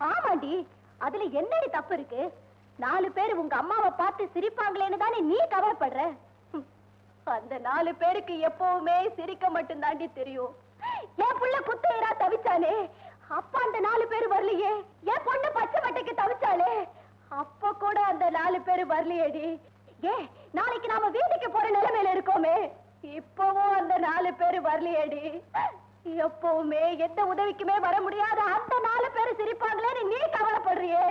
ஆமாண்டி அதுல என்னடி தப்பு இருக்கு? நாலு பேர் உங்க அம்மாவை பார்த்து சிரிப்பாங்களேன்னு தானே நீ கவலைப்படுற? அந்த நாலு பேருக்கு எப்பவுமே சிரிக்க மட்டும் தாண்டி தெரியும். என் புள்ள குத்தையரா தவிச்சானே அப்ப அந்த நாலு பேர் வரலையே. என் பொண்ணு பச்சை மட்டைக்கு தவிச்சாலே அப்ப கூட அந்த நாலு பேர் வரலையேடி. ஏ நாளைக்கு நாம வீட்டுக்கு போற நிலைமையில இருக்கோமே. இப்பவும் அந்த நாலு பேர் வரலையேடி. எப்பவுமே எந்த உதவிக்குமே வர முடியாத அந்த நாலு பேர் சிரிப்பாங்களேன்னு நீ கவலைப்படுறியே?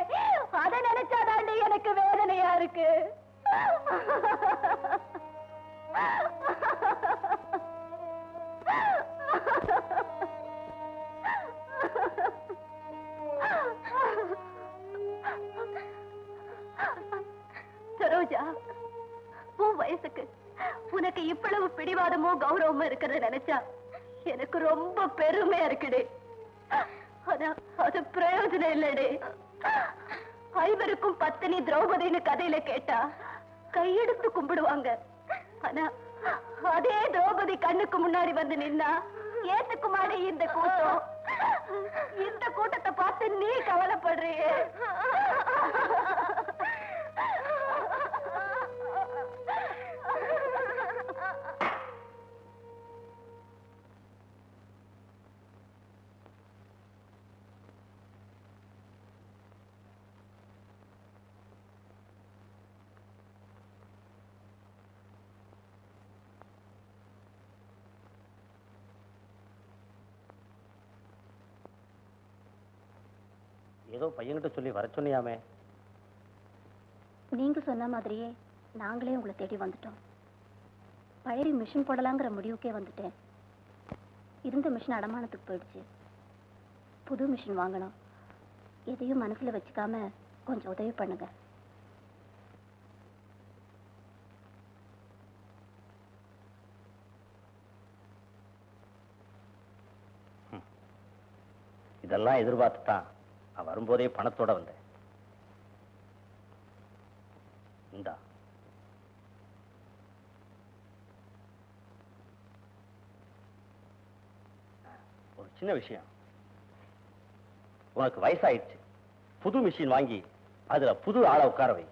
அதை நினைச்சாதாண்டி எனக்கு வேதனையா இருக்கு. சரோஜா உன் வயசுக்கு உனக்கு இவ்வளவு பிடிவாதமோ கௌரவமோ இருக்கிறத நினைச்சா எனக்கு ரொம்ப பெருமையா இருக்குடே. ஆனா அது பிரயோஜனம் இல்லடே. ஐவருக்கும் பத்தினி திரௌபதின்னு கதையில கேட்டா கையெடுத்து கும்பிடுவாங்க. ஆனா அதே திரௌபதி கண்ணுக்கு முன்னாடி வந்து நின்னா ஏத்துக்குமாடி இந்த கூட்டம்? இந்த கூட்டத்தை பார்த்து நீ கவலைப்படுறியே? ஏதோ பையன்கிட்ட சொல்லி வர சொன்னியாமே. நீங்க சொன்ன மாதிரியே நாங்களே உங்களை தேடி வந்துட்டோம். பழைய மிஷின் போடலாங்கிற முடிவுக்கே வந்துட்டேன். இருந்த மிஷின் அடமானத்துக்கு போயிடுச்சு. புது மிஷின் வாங்கணும். எதையும் மனசுல வச்சுக்காம கொஞ்சம் உதவி பண்ணுங்க. இதெல்லாம் எதிர்பார்த்து தான் நான் வரும்போதே பணத்தோட வந்தேன். இந்தா. ஒரு சின்ன விஷயம். உனக்கு வயசாயிடுச்சு. புது மிஷின் வாங்கி அதுல புது ஆளை உட்கார வை.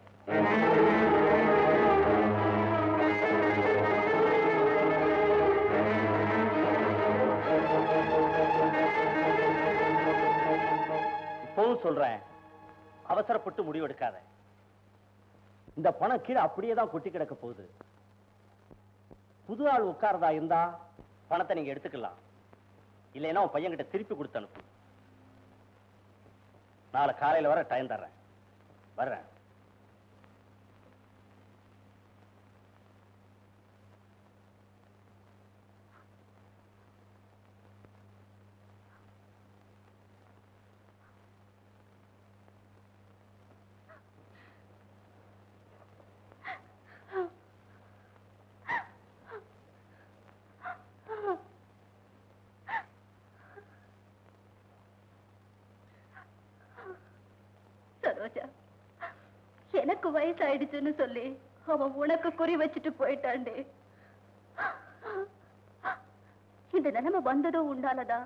சொல்றேன். அவசரப்பட்டு முடிவெடுக்காத இந்த பணம் கீழே அப்படியே தான் கொட்டி கிடக்க போகுது. புது ஆள் உட்காரதா இருந்தா பணத்தை நீங்க எடுத்துக்கலாம். இல்லைன்னா உன் பையன்கிட்ட திருப்பி கொடுத்து அனுப்பு. நாளை காலையில வர டைம் தர்றேன். வர்றேன் சரோஜா எனக்கு வயசாயிடுச்சுன்னு சொல்லி அவன் உனக்கு குறி வச்சுட்டு போயிட்டாண்டே. இந்த நிலைமை வந்ததும் உண்டாலதா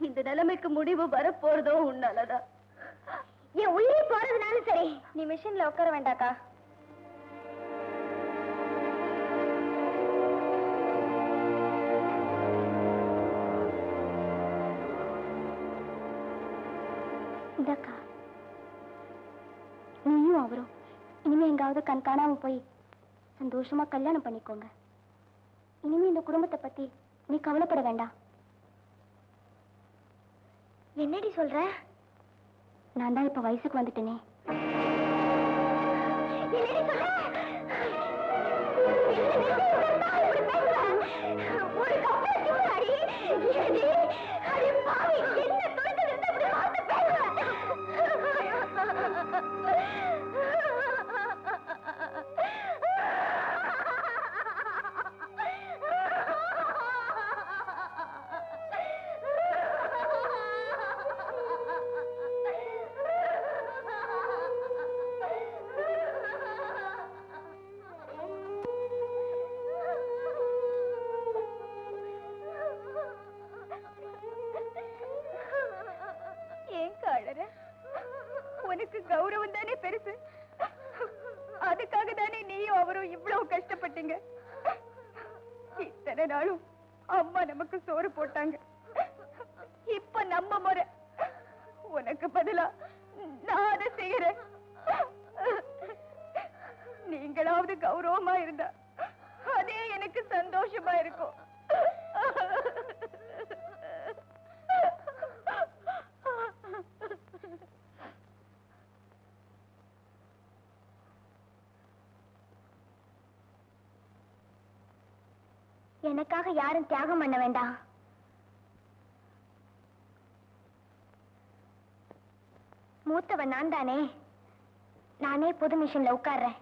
இந்த நிலைமைக்கு முடிவு வரப்போறதோ உண்டாலதா என் உயிரை போறதுனாலும் சரி. நீ மிஷின்ல உட்கார வேண்டாக்கா. இந்தக்கா. நீயும் அவரும். இனிமே எங்காவது கண் காணாம போய் சந்தோஷமா கல்யாணம் பண்ணிக்கோங்க. இனிமே இந்த குடும்பத்தை பத்தி நீ கவலைப்பட வேண்டாம். என்னடி சொல்ற? நான் தான் இப்ப வயசுக்கு வந்துட்டேனே. கௌரவம் தானே பெருசு? அதுக்காக தானே நீயும் அவரும் இவ்வளவு கஷ்டப்பட்டீங்க? இத்தனை நாளும் அம்மா நமக்கு சோறு போட்டாங்க. இப்ப நம்ம முறை. உனக்கு பதிலா நான் அதை செய்யறேன். நீங்களாவது கௌரவமா இருந்தா அதே எனக்கு சந்தோஷமா இருக்கும். எனக்காக யாரும் தியாகம் பண்ண வேண்டாம். மூத்தவன் நான் தானே நானே புது மிஷின்ல உட்கார்றேன்.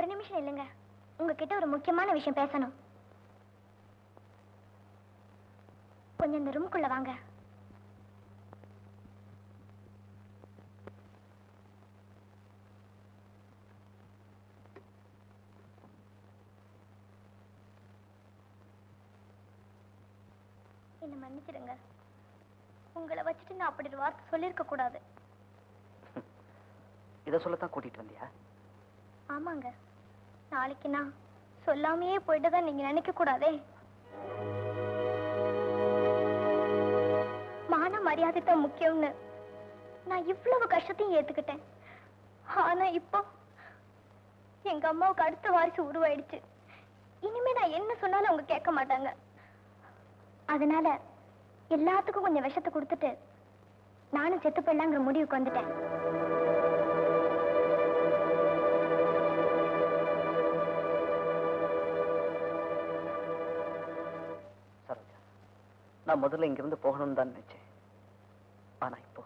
ஒரு நிமிஷம் இல்லைங்க. உங்ககிட்ட ஒரு முக்கியமான விஷயம் பேசணும். கொஞ்சம் இந்த ரூம்குள்ள வாங்க. என்ன மன்னிச்சிடுங்க. உங்களை வச்சுட்டு நான் அப்படி ஒரு வார்த்தை சொல்லியிருக்க கூடாது. இதை சொல்லத்தான் கூட்டிட்டு வந்தியா? ஆமாங்க. நாளைக்கு நான் சொல்லாமையே போயிட்டுதான் நீங்க நினைக்க கூடாதே. மான மரியாதை தான் முக்கியம்னு. நான் இவ்வளவு கஷ்டத்தையும் ஏத்துக்கிட்டேன். ஆனா இப்போ எங்க அம்மாவுக்கு அடுத்த வாரிசு உருவாயிடுச்சு. இனிமே நான் என்ன சொன்னாலும் அவங்க கேட்க மாட்டாங்க. அதனால எல்லாத்துக்கும் கொஞ்சம் விஷத்தை கொடுத்துட்டு நானும் செத்து போயிடலாங்கிற முடிவுக்கு வந்துட்டேன். நான் முதல்ல இங்கிருந்து போகணும்னு தான் நினைச்சேன். ஆனா இப்போ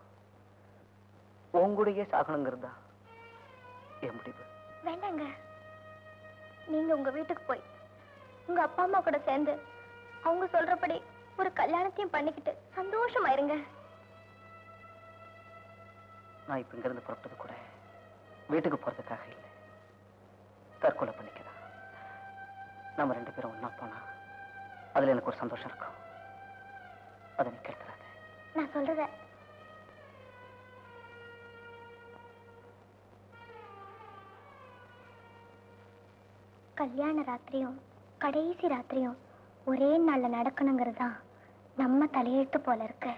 உங்கூடயே சாகணுங்கிறதா என் முடிவு. வேண்டாங்க. நீங்க உங்க வீட்டுக்கு போய் உங்க அப்பா அம்மா கூட சேர்ந்து அவங்க சொல்றபடி ஒரு கல்யாணத்தையும் பண்ணிக்கிட்டு சந்தோஷமா இருங்க நான் இப்ப இங்கிருந்து புறப்பட்டது கூட வீட்டுக்கு போறதுக்காக இல்லை. தற்கொலை பண்ணிக்கலாம். நம்ம ரெண்டு பேரும் ஒண்ணா போனா அதுல எனக்கு ஒரு சந்தோஷம் இருக்கும். அதனை கேட்கிறாங்க நான் சொல்றத. கல்யாண ராத்திரியும் கடைசி ராத்திரியும் ஒரே நாளில் நடக்கணுங்கிறது தான் நம்ம தலையெழுத்து போல இருக்கு.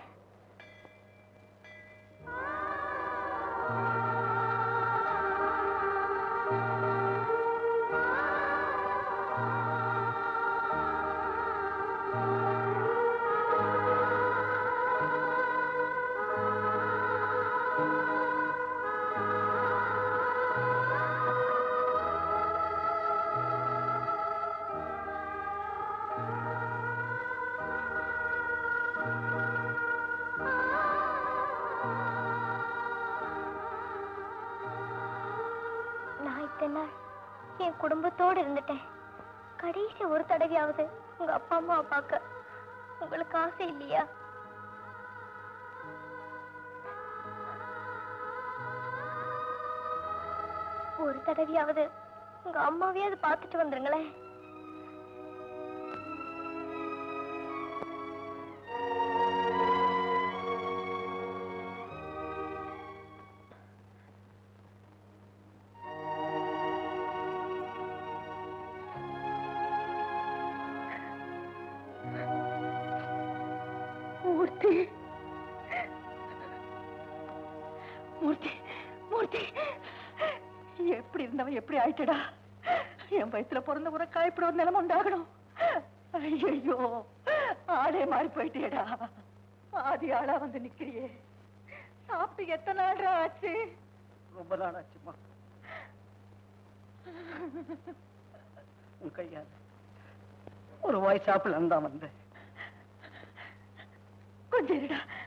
என் குடும்பத்தோடு இருந்துட்டேன். கடைசி ஒரு தடவையாவது உங்க அப்பா அம்மாவை பார்க்க உங்களுக்கு ஆசை இல்லையா? ஒரு தடவையாவது உங்க அம்மாவையாவது பார்த்துட்டு வந்துருங்களேன். மூர்த்தி மூர்த்தி. எப்படி இருந்தவன் எப்படி ஆயிட்டடா? என் வயசுல பிறந்த ஒரு காய்ப்பிட ஒரு நிலைமை உண்டாகணும். ஐயோ ஆளே மாறி போயிட்டேடா. ஆதி ஆளா வந்து நிக்கிறியே. சாப்பிட்டு எத்தனை நாள் ஆச்சு? ரொம்ப நாள் ஆச்சுமா உன் கையால் ஒரு வாய் சாப்பிடலாம் தான் வந்தேன். கொஞ்சம் இருடா